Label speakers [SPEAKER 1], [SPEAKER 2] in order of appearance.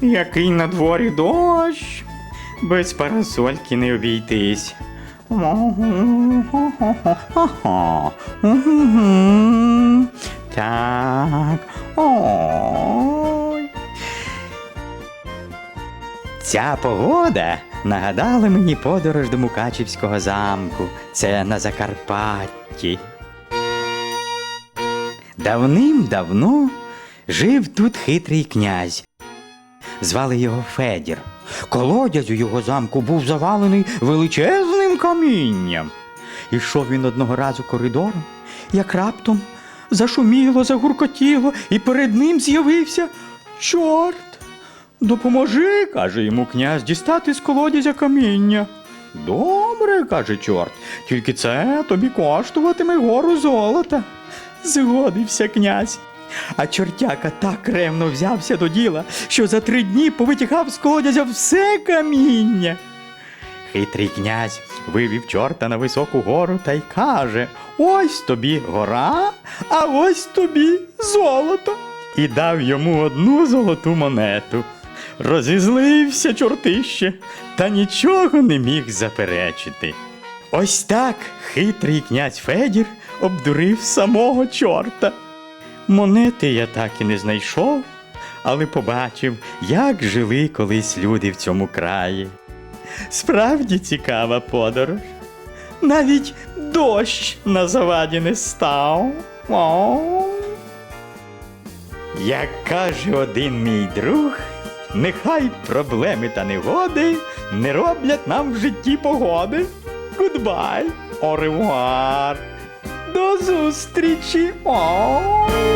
[SPEAKER 1] який на дворі дощ, без парасольки не обійтись. Так. Ця погода нагадала мені подорож до Мукачівського замку. Це на Закарпатті. Давним-давно жив тут хитрий князь. Звали його Федір. Колодязь у його замку був завалений величезним камінням. Ішов він одного разу коридором, як раптом зашуміло, загуркотіло, і перед ним з'явився чорт. Допоможи, каже йому князь, дістати з колодязя каміння. Добре, каже чорт, тільки це тобі коштуватиме гору золота. Згодився князь. А чортяка так ревно взявся до діла, що за три дні повитягав з колодязя все каміння. Хитрий князь вивів чорта на високу гору та й каже: Ось тобі гора, а ось тобі золото. І дав йому одну золоту монету. Розізлився чортище, та нічого не міг заперечити. Ось так хитрий князь Федір обдурив самого чорта. Монети я так і не знайшов, але побачив, як жили колись люди в цьому краї. Справді цікава подорож. Навіть дощ на заваді не став. О. Як каже один мій друг, нехай проблеми та негоди не роблять нам в житті погоди. Гудбай, оревуар, до зустрічі. О.